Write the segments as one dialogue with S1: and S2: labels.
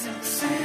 S1: Success.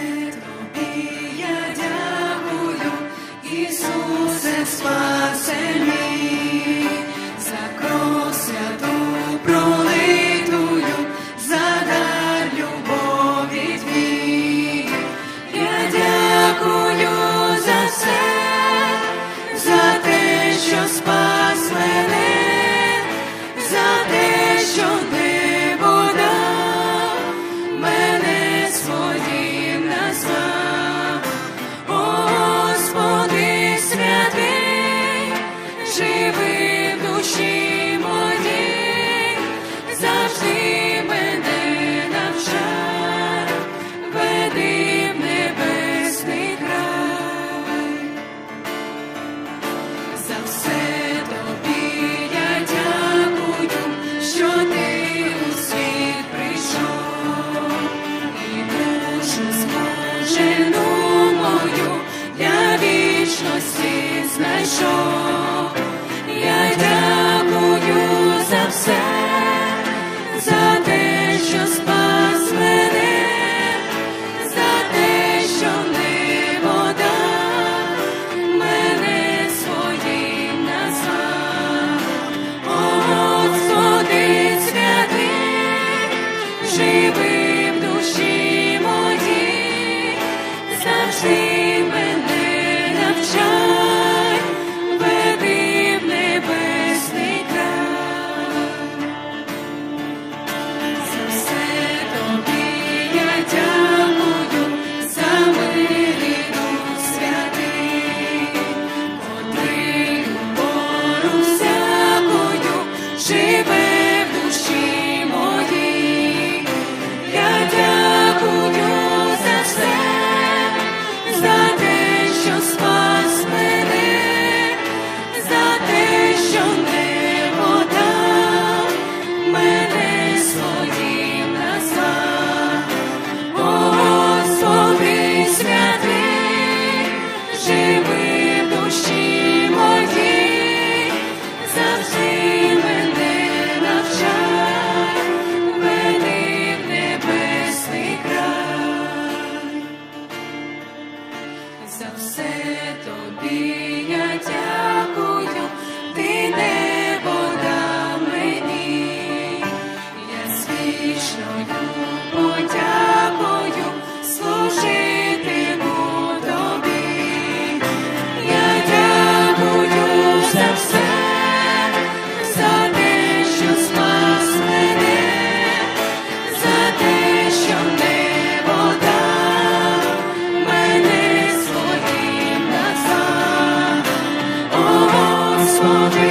S1: вічності знайшов, я й дякую за все.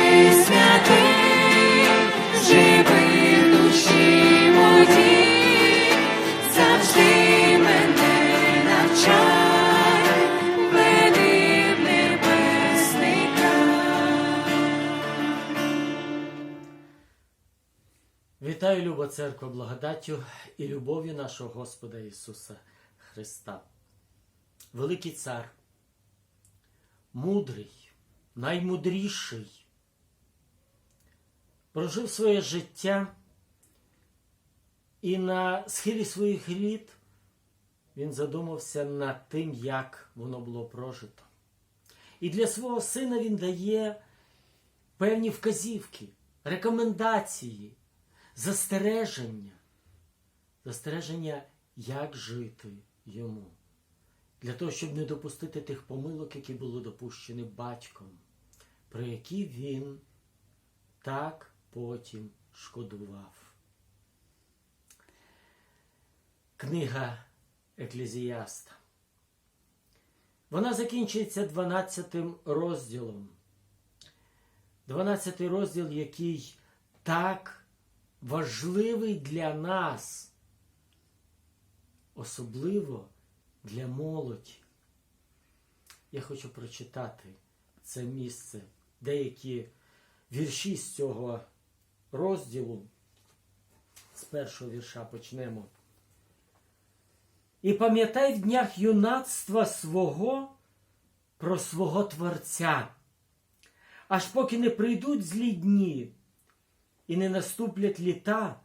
S1: Господи святий, живи душі моїй, завжди мене навчай, веди в.
S2: Вітаю, люба церква, благодаттю і любов'ю нашого Господа Ісуса Христа. Великий цар, мудрий, наймудріший, прожив своє життя і на схилі своїх літ він задумався над тим, як воно було прожито. І для свого сина він дає певні вказівки, рекомендації, застереження, застереження, як жити йому, для того, щоб не допустити тих помилок, які були допущені батьком, про які він так потім шкодував. Книга Еклезіаста. Вона закінчується 12 розділом. 12 розділ, який так важливий для нас, особливо для молоді. Я хочу прочитати це місце, деякі вірші з цього розділу. З першого вірша почнемо. І пам'ятай в днях юнацтва свого про свого Творця, аж поки не прийдуть злі дні і не наступлять літа,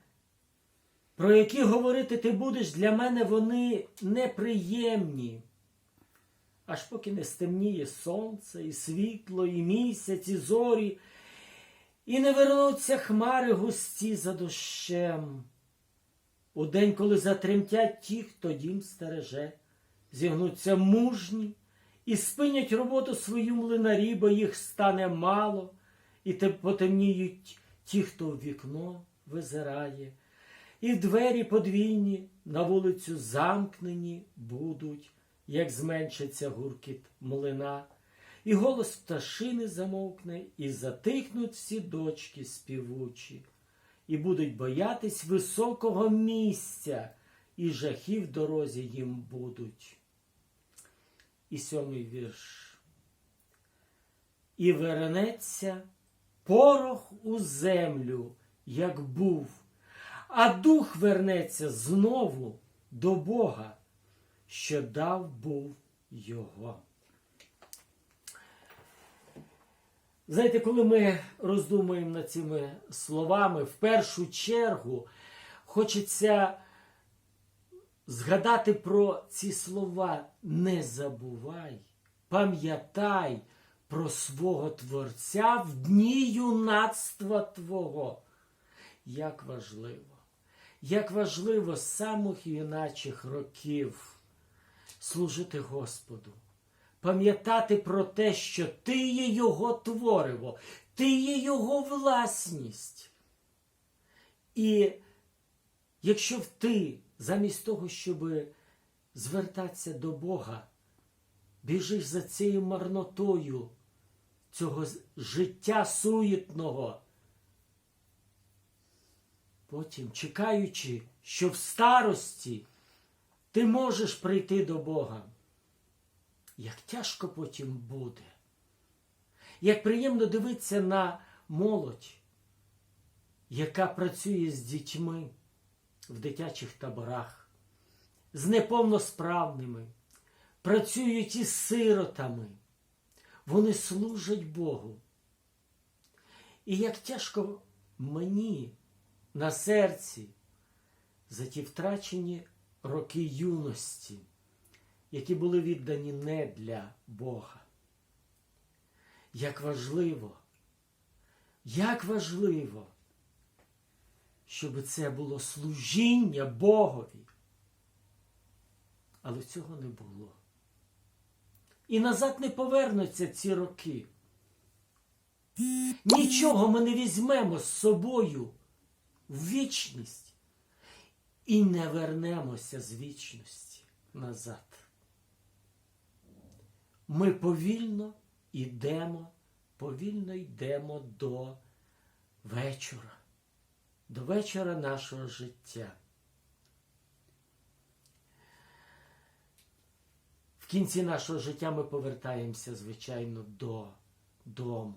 S2: про які говорити ти будеш для мене вони неприємні, аж поки не стемніє сонце, і світло, і місяць, і зорі, і не вернуться хмари густі за дощем. У день, коли затремтять ті, хто дім стереже, зігнуться мужні і спинять роботу свою млинарі, бо їх стане мало, і потемніють ті, хто в вікно визирає, і двері подвійні на вулицю замкнені будуть, як зменшиться гуркіт млина, і голос пташини замовкне, і затихнуть всі дочки співучі і будуть боятись високого місця, і жахів дорозі їм будуть. І сьомий вірш. І вернеться порох у землю, як був, а дух вернеться знову до Бога, що дав був його. Знаєте, коли ми роздумуємо над цими словами, в першу чергу хочеться згадати про ці слова не забувай, пам'ятай про свого Творця в дні юнацтва Твого. Як важливо, як важливо з самих юначих років служити Господу, пам'ятати про те, що ти є Його твориво, ти є Його власність. І якщо ти замість того, щоб звертатися до Бога, біжиш за цією марнотою цього життя суєтного, потім, чекаючи, що в старості ти можеш прийти до Бога, як тяжко потім буде. Як приємно дивитися на молодь, яка працює з дітьми в дитячих таборах, з неповносправними, працюють із сиротами. Вони служать Богу. І як тяжко мені на серці за ті втрачені роки юності, які були віддані не для Бога. Як важливо, як важливо, щоб це було служіння Богові. Але цього не було. І назад не повернуться ці роки. Нічого ми не візьмемо з собою в вічність і не вернемося з вічності назад. Ми повільно йдемо, повільно йдемо до вечора, до вечора нашого життя. В кінці нашого життя ми повертаємося, звичайно, до дому.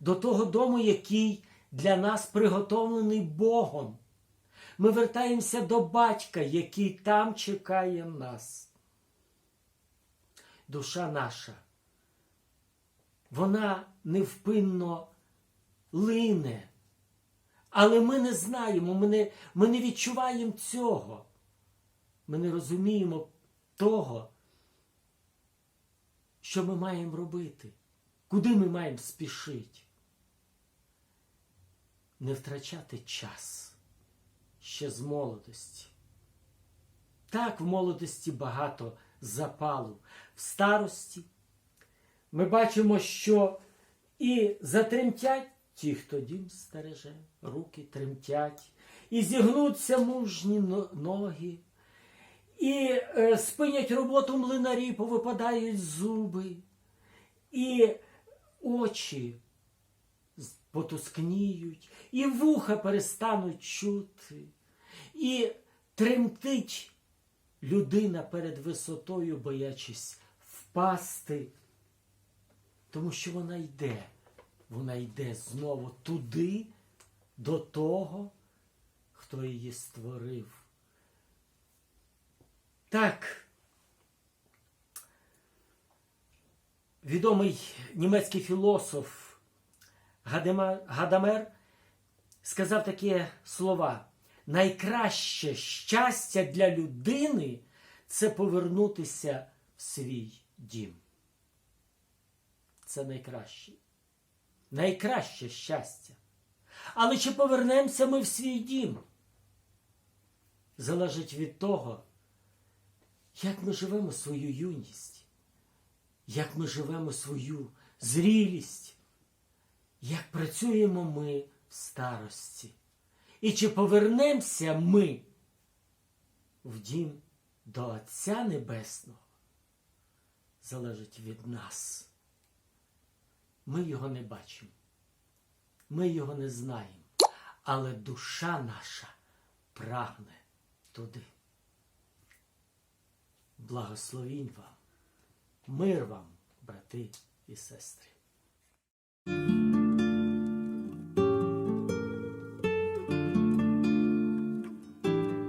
S2: До того дому, який для нас приготовлений Богом. Ми вертаємося до батька, який там чекає нас. Душа наша, вона невпинно лине. Але ми не знаємо, ми не, ми не відчуваємо цього. Ми не розуміємо того, що ми маємо робити, куди ми маємо спішити. Не втрачати час ще з молодості. Так, в молодості багато запалу. В старості ми бачимо, що і затремтять ті, хто дім стереже, руки тремтять, і зігнуться мужні ноги, і е, спинять роботу млинарі, повипадають зуби, і очі потускніють, і вуха перестануть чути, і тремтить людина перед висотою, боячись впасти, тому що вона йде, вона йде знову туди, до того, хто її створив. Так, відомий німецький філософ Гадамер сказав такі слова. Найкраще щастя для людини це повернутися в свій дім. Це найкраще. Найкраще щастя. Але чи повернемося ми в свій дім? Залежить від того, як ми живемо свою юність, як ми живемо свою зрілість, як працюємо ми в старості. І чи повернемося ми в дім до Отця Небесного, залежить від нас. Ми його не бачимо, ми його не знаємо, але душа наша прагне туди. Благословінь вам, мир вам, брати і сестри.